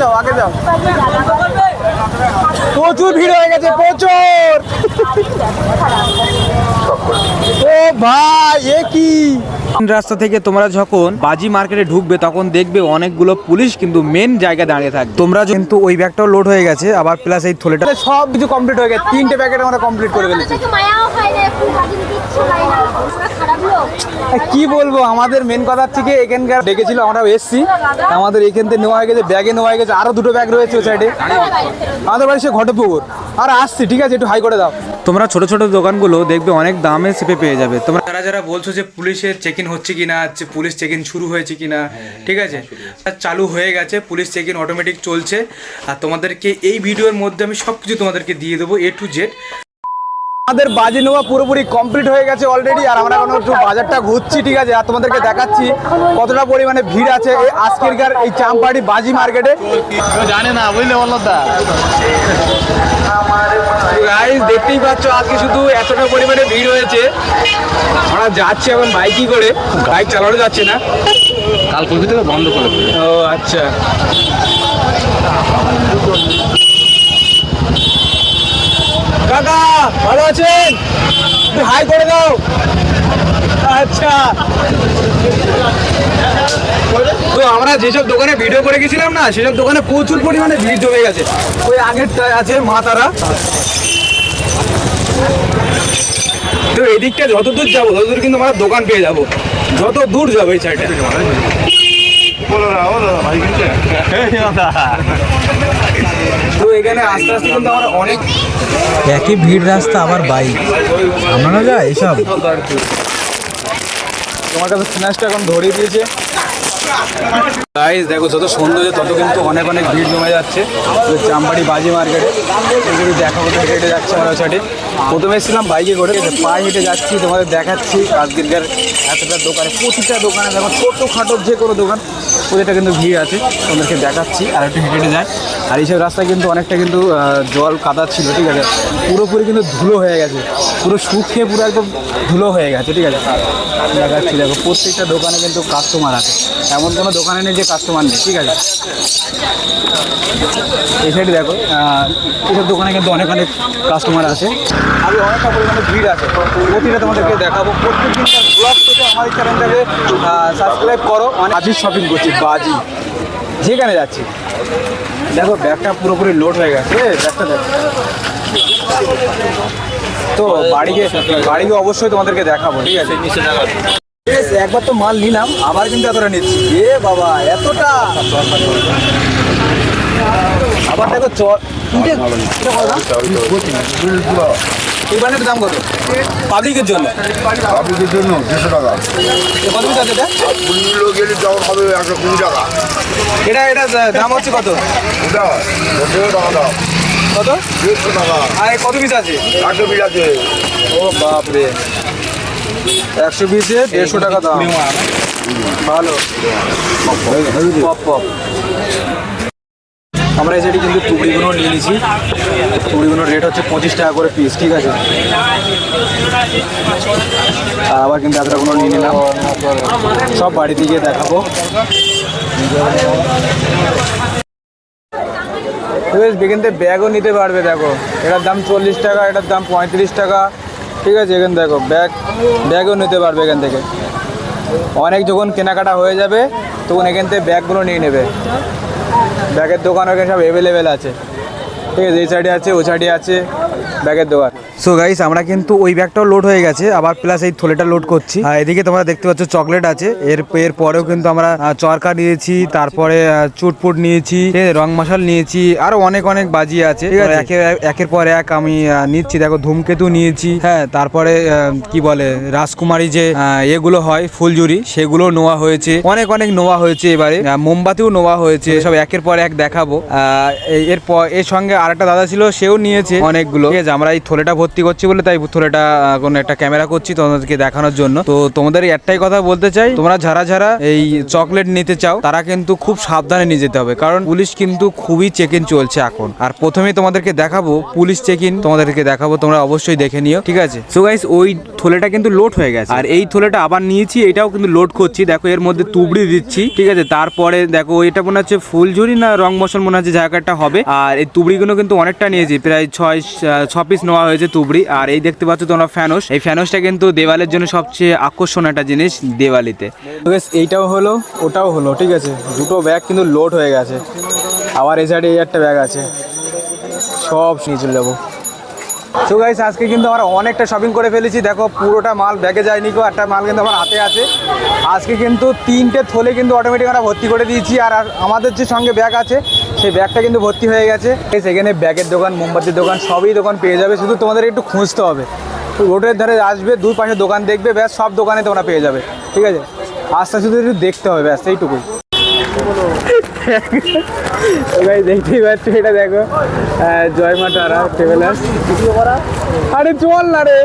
যাও আগে যাও প্রচুর ভিড় হয়ে গেছে প্রচুর। ও ভাই এ কি? রাস্তা থেকে তোমরা যখন বাজি মার্কেটে ঢুকবে তখন দেখবে অনেকগুলো পুলিশ কিন্তু মেন জায়গায় দাঁড়িয়ে থাকবে। তোমরা কিন্তু ওই ব্যাগটাও লোড হয়ে গেছে আবার প্লাস এই থলেটা সব কিছু কমপ্লিট হয়ে গেছে তিনটে প্যাকেট আমরা কমপ্লিট করে ফেলেছি। কি বলব আমাদের মেন কথার থেকে এখানকার ডেকেছিল আমরা এসছি। আমাদের এখান থেকে নেওয়া হয়ে গেছে ব্যাগে নেওয়া হয়ে গেছে আরও দুটো ব্যাগ রয়েছে ওই সাইডে আমাদের বাড়ি সে ঘটপুকুর। আর আসছি ঠিক আছে একটু হাই করে দাও। তোমরা ছোট ছোট দোকানগুলো দেখবে অনেক দামে চেপে পেয়ে যাবে। তোমরা যারা যারা বলছো যে পুলিশের চেক ইন হচ্ছে কিনা যে পুলিশ চেক ইন শুরু হয়েছে কিনা ঠিক আছে? চালু হয়ে গেছে পুলিশ চেক ইন অটোমেটিক চলছে। আর তোমাদেরকে এই ভিডিওর মধ্যে আমি সব কিছু তোমাদেরকে দিয়ে দেবো এ টু জেড আমাদের বাজি নেওয়া পুরোপুরি কমপ্লিট হয়ে গেছে অলরেডি আর আমরা এখন একটু বাজারটা ঘুরছি ঠিক আছে? আর তোমাদেরকে দেখাচ্ছি কতটা পরিমাণে ভিড় আছে এই আজকেরকার এই চাম্পাটি বাজি মার্কেটে। জানে না বুঝলে বল্লভদা? গাইস দেখতেই পাচ্ছ আজকে শুধু এতটা পরিমাণে ভিড় হয়েছে। আমরা যাচ্ছি এখন বাইকই করে? বাইক চালানো যাচ্ছে না। কাল কলকাতা বন্ধ করে ও আচ্ছা। কাকা, ভালো আছেন? হাই করে দাও। আচ্ছা। তো আমরা যেসব দোকানে ভিডিও করে গেছিলাম না, সেসব দোকানে প্রচুর পরিমাণে ভিড় জমে গেছে। ওই আগেরটা আছে মা তারা। তো এদিকটা যত দূর যাব তত দূর কিন্তু আমরা দোকান পেয়ে যাব। যত দূর যাব এই সাইডে একই ভিড় রাস্তা আবার বাইক। আমরা না যায় এসব? তোমার কাছে স্ন্যাচটা এখন ধরিয়ে দিয়েছে। গাইস দেখো যত সৌন্দর্য, তত কিন্তু অনেক অনেক ভিড় জমে যাচ্ছে। ওই চাম্পাড়ি বাজি মার্কেটে। এগুলো দেখাবো তো হেঁটে যাচ্ছে আমরা সাইডে প্রথমে এসেছিলাম বাইকে করে পায়ে হেঁটে যাচ্ছি, তোমাদের দেখাচ্ছি। আজকের এতটা দোকানে, প্রতিটা দোকানে দেখো ছোটো খাটো যে কোনো দোকান, প্রতিটা কিন্তু ভিড় আছে। তোমাদেরকে দেখাচ্ছি, আর একটু হেঁটে যায় আর এইসব রাস্তায় কিন্তু অনেকটা কিন্তু জল কাদা ছিল, ঠিক আছে। পুরোপুরি কিন্তু ধুলো হয়ে গেছে। পুরো শুকিয়ে পুরো একদম ধুলো হয়ে গেছে, ঠিক আছে। দেখাচ্ছি, দেখো, প্রত্যেকটা দোকানে কিন্তু কাস্টমার আছে। এমন কোনো দোকানে নেই যে কাস্টমার নেই ঠিক আছে? এই সাইডে দেখো আহ, এইসব দোকানে কিন্তু অনেক অনেক কাস্টমার আছে আর অনেকটা পরিমাণে ভিড় আছে। প্রতিটা তোমাদেরকে দেখাবো। ব্লগ থেকে আমার চ্যানেলটাকে সাবস্ক্রাইব করো। মানে বাজির শপিং করছি বাজি। যেখানে যাচ্ছি। দেখো ব্যাগটা পুরোপুরি লোড হয়ে গেছে। ব্যাগটা দেখো। তো বাড়িকে বাড়িকে অবশ্যই তোমাদেরকে দেখাবো ঠিক আছে? বেশ, একবার তো মাল নিলাম আবার কিন্তু এতটা নিচ্ছি। এ বাবা এতটা! আবার দেখো কত দাম? এই বান্ডেলের দাম কত? পাবলিকের জন্য। পাবলিকের জন্য দেড়শো টাকা। কত পিস আছে এটা? গেলে হবে একশো কুড়ি টাকা এটা এটা দাম হচ্ছে কত? ওটা দেড়শো টাকা দাও কত? দেড়শো টাকা। আর কত পিস আছে? একশো বিল আছে। ও বাপরে। একশো পিসে দেড়শো টাকা দাম। ভালো। Pop pop. আমরা এই কিন্তু টুকরিগুলো নিয়ে নিয়েছি। টুকরিগুলোর রেট হচ্ছে পঁচিশ টাকা করে পিস ঠিক আছে? আর আবার কিন্তু এতটাগুলো নিয়ে নিলাম। সব বাড়িতে গিয়ে দেখাবো। বেশ থেকে ব্যাগও নিতে পারবে, দেখো। এটার দাম চল্লিশ টাকা, এটার দাম পঁয়ত্রিশ টাকা। ঠিক আছে, এখানে দেখো ব্যাগ ব্যাগও নিতে পারবে এখান থেকে। অনেক যখন কেনাকাটা হয়ে যাবে, তখন এখান থেকে ব্যাগগুলো নিয়ে নেবে। ব্যাগের দোকান ওখানে সব অ্যাভেলেবেল আছে। ঠিক আছে, এই সাইডে আছে ওই সাইডে আছে। ব্যাগের দোকান। সো গাইস আমরা কিন্তু ওই ব্যাগটাও লোড হয়ে গেছে আবার প্লাস এই থলেটা লোড করছি। আর এদিকে তোমরা দেখতে পাচ্ছ চকলেট আছে। এর এর পরেও কিন্তু আমরা চরকা নিয়েছি তারপরে চুটপুট নিয়েছি রং মশাল নিয়েছি আরও অনেক অনেক বাজি আছে। ঠিক আছে। একের একের পর এক আমি নিচ্ছি। দেখো ধূমকেতু নিয়েছি হ্যাঁ তারপরে কি বলে রাজকুমারী যে আহ, এগুলো হয় ফুলজুরি সেগুলো নেওয়া হয়েছে। অনেক অনেক নোয়া হয়েছে এবারে। মোমবাতিও নেওয়া হয়েছে। সব একের পর এক দেখাবো। এর পর এর সঙ্গে আরেকটা দাদা ছিল সেও নিয়েছে অনেকগুলো। ঠিক আছে আমরা এই থলেটা ভর্তি করছি বলে তাই থলেটা কোনো একটা ক্যামেরা করছি তোমাদেরকে দেখানোর জন্য। তো তোমাদের একটাই কথা বলতে চাই, তোমরা যারা যারা এই চকলেট নিতে চাও, তারা কিন্তু খুব সাবধানে নিয়ে যেতে হবে, কারণ পুলিশ কিন্তু খুবই চেক ইন চলছে এখন। আর প্রথমে তোমাদেরকে দেখাবো, পুলিশ চেক ইন তোমাদেরকে দেখাবো, তোমরা অবশ্যই দেখে নিও, ঠিক আছে? সো গাইস ওই থলেটা কিন্তু লোড হয়ে গেছে। আর এই থলেটা আবার নিয়েছি, এটাও কিন্তু লোড করছি। দেখো, এর মধ্যে তুবড়ি দিচ্ছি, ঠিক আছে? তারপরে দেখো, এটা মনে হচ্ছে ফুলঝুরি না রং মশল মনে হচ্ছে জায়গাটা হবে। আর এই তুবড়িগুলো কিন্তু অনেকটা নিয়েছি, প্রায় ছয় ছ পিস নেওয়া হয়েছে তুবড়ি। আর এই দেখতে পাচ্ছ তোমরা ফ্যানোস। এই ফ্যানোসটা কিন্তু দেওয়ালের জন্য সবচেয়ে আকর্ষণ একটা জিনিস দেওয়ালিতে। এইটাও হলো, ওটাও হলো, ঠিক আছে? দুটো ব্যাগ কিন্তু লোড হয়ে গেছে। আবার এই সাইডে এই একটা ব্যাগ আছে। সব নিয়ে চলে যাব। তো গাইস আজকে কিন্তু আমরা অনেকটা শপিং করে ফেলেছি। দেখো, পুরোটা মাল ব্যাগে যায়নি কো একটা মাল কিন্তু আমার হাতে আছে। আজকে কিন্তু তিনটে থলে কিন্তু অটোমেটিক আমরা ভর্তি করে দিয়েছি। আর আমাদের যে সঙ্গে ব্যাগ আছে সেই ব্যাগটা কিন্তু ভর্তি হয়ে গেছে। সেখানে ব্যাগের দোকান মোমবাতির দোকান সবই দোকান পেয়ে যাবে। শুধু তোমাদের একটু খুঁজতে হবে। রোডের ধারে আসবে দুই পাশে দোকান দেখবে ব্যাস সব দোকানে তোমরা পেয়ে যাবে। ঠিক আছে? আস্তে শুধু একটু দেখতে হবে ব্যাস এইটুকুই। দেখতেই পাচ্ছ এটা দেখো আহ, জয় মা তারা ট্রেভেলার্স আরে চল না রে!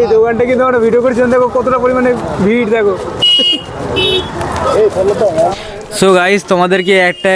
এই দোকানটা কিন্তু আমরা ভিডিও করেছিলাম দেখো কতটা পরিমাণে ভিড় দেখো। সো গাইস তোমাদেরকে একটা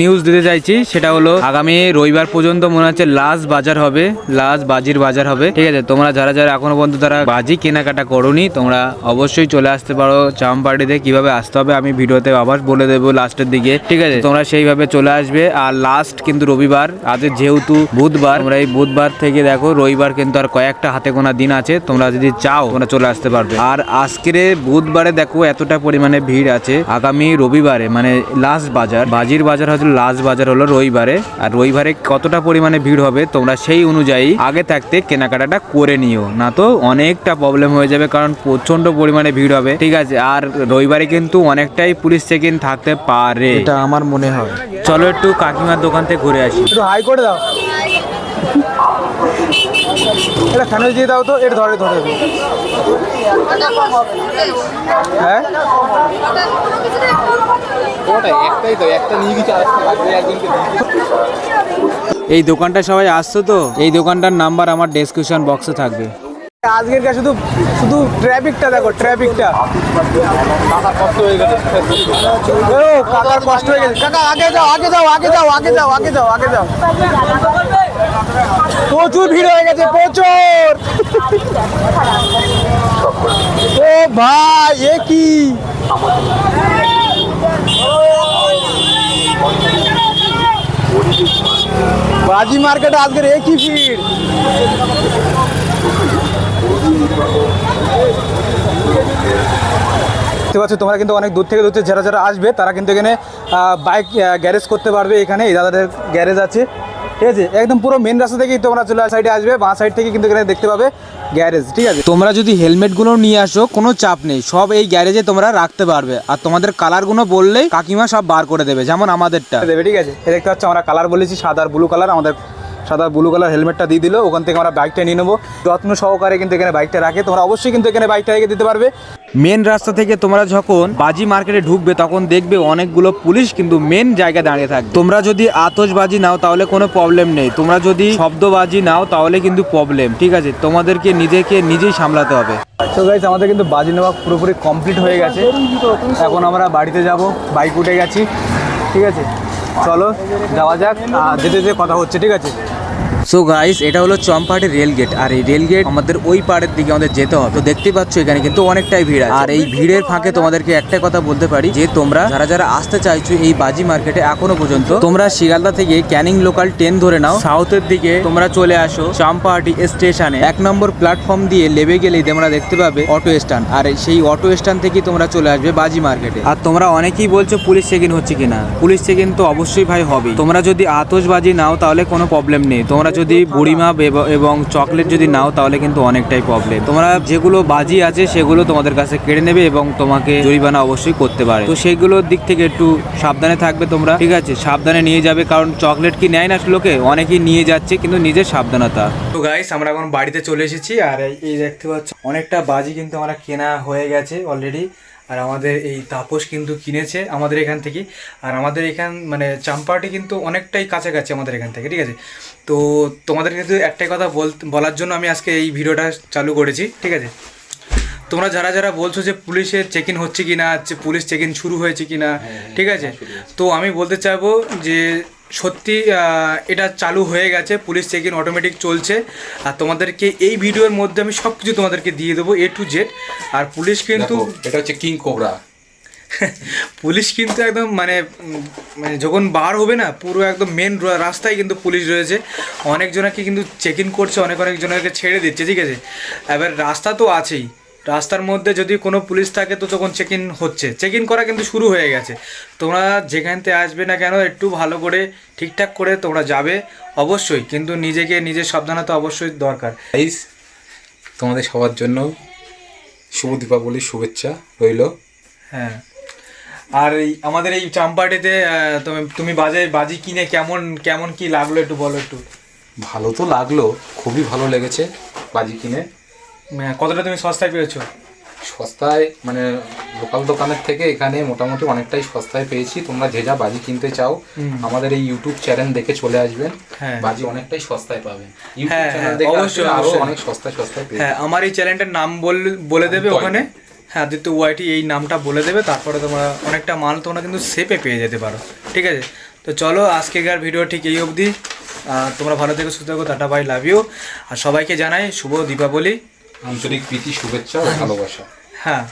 নিউজ দিতে চাইছি, সেটা হলো আগামী রবিবার পর্যন্ত মনে হচ্ছে লাস্ট বাজার হবে লাস্ট বাজির বাজার হবে, ঠিক আছে? তোমরা যারা যারা এখনও পর্যন্ত তারা বাজি কেনাকাটা করোনি, তোমরা অবশ্যই চলে আসতে পারো চামপাটিতে কীভাবে আসতে হবে আমি ভিডিওতে আবার বলে দেবো লাস্টের দিকে, ঠিক আছে? তোমরা সেইভাবে চলে আসবে, আর লাস্ট কিন্তু রবিবার, আজ যেহেতু বুধবার, তোমরা এই বুধবার থেকে দেখো, রবিবার কিন্তু আর কয়েকটা হাতে গোনা দিন আছে, তোমরা যদি চাও, তোমরা চলে আসতে পারবে। আর আজকের বুধবারে দেখো এতটা পরিমাণে ভিড় আছে, আগামী রবিবারে মানে লাস্ট বাজার বাজির বাজার হচ্ছে লাস্ট বাজার হলো রবিবারে আর রবিবারে কতটা পরিমাণে ভিড় হবে তোমরা সেই অনুযায়ী আগে থাকতে কেনাকাটাটা করে নিও। না তো অনেকটা প্রবলেম হয়ে যাবে কারণ প্রচণ্ড পরিমাণে ভিড় হবে। ঠিক আছে আর রবিবারে কিন্তু অনেকটাই পুলিশ চেক থাকতে পারে। এটা আমার মনে হয়। চলো একটু কাকিমার দোকান থেকে ঘুরে আসি। একটু হাই করে দাও। এটা ফ্যানেল দিয়ে দাও তো এটা ধরে ধরে। হ্যাঁ? একটাই তো একটা নিয়ে গেছে আরেকটা লাগবে একজনকে এই দোকানটা সবাই আসছো তো? এই দোকানটার নাম্বার আমার ডেসক্রিপশন বক্সে থাকবে। আজকের কাছে শুধু শুধু ট্রাফিকটা দেখো ট্রাফিকটা কষ্ট হয়ে গেছে ও কাকার কষ্ট হয়ে গেছে। কাকা আগে যাও আগে যাও আগে যাও আগে যাও আগে যাও আগে যাও। প্রচুর ভিড় হয়ে গেছে, প্রচুর। ও ভাই, এ কি? বাজি মার্কেটে আজকের এ কি ভিড়? তোমরা কিন্তু অনেক দূর থেকে দূর থেকে যারা যারা আসবে, তারা কিন্তু এখানে বাইক গ্যারেজ করতে পারবে এখানে। এই দাদাদের গ্যারেজ আছে। ঠিক আছে? একদম পুরো মেন রাস্তা থেকেই তোমরা চলে সাইডে আসবে, বাঁ সাইড থেকে কিন্তু এখানে দেখতে পাবে গ্যারেজ ঠিক আছে? তোমরা যদি হেলমেটগুলো নিয়ে আসো, কোনো চাপ নেই। সব এই গ্যারেজে তোমরা রাখতে পারবে। আর তোমাদের কালারগুলো বললেই কাকিমা সব বার করে দেবে, যেমন আমাদেরটা। দেবে, ঠিক আছে? দেখতে পাচ্ছ, আমরা কালার বলেছি, সাদা ব্লু কালার আমাদের সাদা ব্লু কালার হেলমেটটা দিয়ে দিল। ওখান থেকে আমরা বাইকটা নিয়ে নেব। যত্ন সহকারে কিন্তু এখানে বাইকটা রাখে। তোমরা অবশ্যই কিন্তু এখানে বাইকটা রেখে দিতে পারবে। মেন রাস্তা থেকে তোমরা যখন বাজি মার্কেটে ঢুকবে, তখন দেখবে অনেকগুলো পুলিশ কিন্তু মেন জায়গায় দাঁড়িয়ে থাকবে। তোমরা যদি আতসবাজি নাও, তাহলে কোনো প্রবলেম নেই। তোমরা যদি শব্দবাজি নাও, তাহলে কিন্তু প্রবলেম ঠিক আছে? তোমাদেরকে নিজেকে নিজেই সামলাতে হবে। তো গাইজ আমাদের কিন্তু বাজি নেওয়া পুরোপুরি কমপ্লিট হয়ে গেছে। এখন আমরা বাড়িতে যাব বাইক উঠে গেছি, ঠিক আছে? চলো, যাওয়া যাক যেতে যেতে কথা হচ্ছে, ঠিক আছে? সো গাইস এটা হলো চম্পাহাটি রেল গেট। আর এই রেল গেট আমাদের ওই পাড়ের দিকে আমাদের যেতে হবে। তো দেখতে পাচ্ছ, এখানে কিন্তু অনেকটাই ভিড় আর এই ভিড়ের ফাঁকে তোমাদেরকে একটা কথা বলতে পারি যে, তোমরা যারা যারা আসতে চাইছো এই বাজি মার্কেটে এখনও পর্যন্ত, তোমরা শিয়ালদা থেকে ক্যানিং লোকাল ট্রেন ধরে নাও। সাউথের দিকে তোমরা চলে আসো চম্পাহাটি স্টেশনে। এক নম্বর প্ল্যাটফর্ম দিয়ে লেবে গেলেই তোমরা দেখতে পাবে অটো স্ট্যান্ড। আর সেই অটো স্ট্যান্ড থেকে তোমরা চলে আসবে বাজি মার্কেটে। আর তোমরা অনেকেই বলছো, পুলিশ চেক হচ্ছে কিনা? পুলিশ চেক তো অবশ্যই ভাই হবে তোমরা যদি আতশবাজি নাও, তাহলে কোনো প্রবলেম নেই। তোমরা যদি বুড়িমাপ এব- চকলেট যদি নাও তাহলে কিন্তু অনেকটাই প্রবলেম তোমরা যেগুলো বাজি আছে সেগুলো তোমাদের কাছে কেড়ে নেবে এবং তোমাকে জরিমানা অবশ্যই করতে পারে। তো সেইগুলোর দিক থেকে একটু সাবধানে থাকবে তোমরা। ঠিক আছে সাবধানে নিয়ে যাবে কারণ চকলেট কি নেয় না লোকে? অনেকেই নিয়ে যাচ্ছে কিন্তু নিজের সাবধানতা। তো গাইস আমরা এখন বাড়িতে চলে এসেছি আর এই দেখতে পাচ্ছ অনেকটা বাজি কিন্তু আমরা কেনা হয়ে গেছে অলরেডি আর আমাদের এই তাপস কিন্তু কিনেছে আমাদের এখান থেকে। আর আমাদের এখান মানে চাম্পাটি কিন্তু অনেকটাই কাছাকাছি আমাদের এখান থেকে ঠিক আছে? তো তোমাদের কিন্তু একটাই কথা বল বলার জন্য আমি আজকে এই ভিডিওটা চালু করেছি ঠিক আছে? তোমরা যারা যারা বলছো যে পুলিশের চেক ইন হচ্ছে কি না পুলিশ চেক ইন শুরু হয়েছে কি না ঠিক আছে? তো আমি বলতে চাইব যে সত্যি এটা চালু হয়ে গেছে পুলিশ চেক ইন অটোমেটিক চলছে। আর তোমাদেরকে এই ভিডিওর মধ্যে আমি সব কিছু তোমাদেরকে দিয়ে দেবো এ টু জেড আর পুলিশ কিন্তু এটা হচ্ছে কিং কোবরা। পুলিশ কিন্তু একদম মানে মানে যখন বার হবে না পুরো একদম মেন রাস্তায় কিন্তু পুলিশ রয়েছে। অনেকজনকে কিন্তু চেক ইন করছে অনেক অনেকজনকে ছেড়ে দিচ্ছে ঠিক আছে? এবার রাস্তা তো আছেই। রাস্তার মধ্যে যদি কোনো পুলিশ থাকে তো তখন চেক ইন হচ্ছে। চেক ইন করা কিন্তু শুরু হয়ে গেছে। তোমরা যেখানতে আসবে না কেন একটু ভালো করে ঠিকঠাক করে তোমরা যাবে অবশ্যই কিন্তু নিজেকে নিজের সাবধানতা অবশ্যই দরকার। গাইস তোমাদের সবার জন্য শুভ দীপাবলির শুভেচ্ছা রইল। হ্যাঁ। আর এই আমাদের এই চাম্পাটিতে তুমি বাজে বাজি কিনে কেমন কেমন কি লাগল একটু বলো একটু। ভালো তো লাগল খুবই ভালো লেগেছে বাজি কিনে। কতটা তুমি সস্তায় পেয়েছ? সস্তায় মানে লোকাল দোকানের থেকে এখানে মোটামুটি অনেকটাই সস্তায় পেয়েছি। তোমরা যে যা বাজি কিনতে চাও আমাদের এই ইউটিউব চ্যানেল দেখে চলে আসবেন হ্যাঁ। বাজি অনেকটাই সস্তায় পাবেন ইউটিউব হ্যাঁ, চ্যানেল হ্যাঁ, দেখে অবশ্যই, আরও। অনেক সস্তায় সস্তায় হ্যাঁ আমার এই চ্যানেলটার নাম বল বলে দেবে ওখানে। হ্যাঁ আদিত্য ওয়াইটি এই নামটা বলে দেবে তারপরে তোমরা অনেকটা মাল তোমরা কিন্তু সেপে পেয়ে যেতে পারো। ঠিক আছে? তো চলো আজকেকার ভিডিও ঠিক এই অবধি। তোমরা ভালো থেকে সুস্থ থাকো টাটা বাই লাভ ইউ আর সবাইকে জানাই শুভ দীপাবলি। আন্তরিক প্রীতি শুভেচ্ছা ও ভালোবাসা। হ্যাঁ।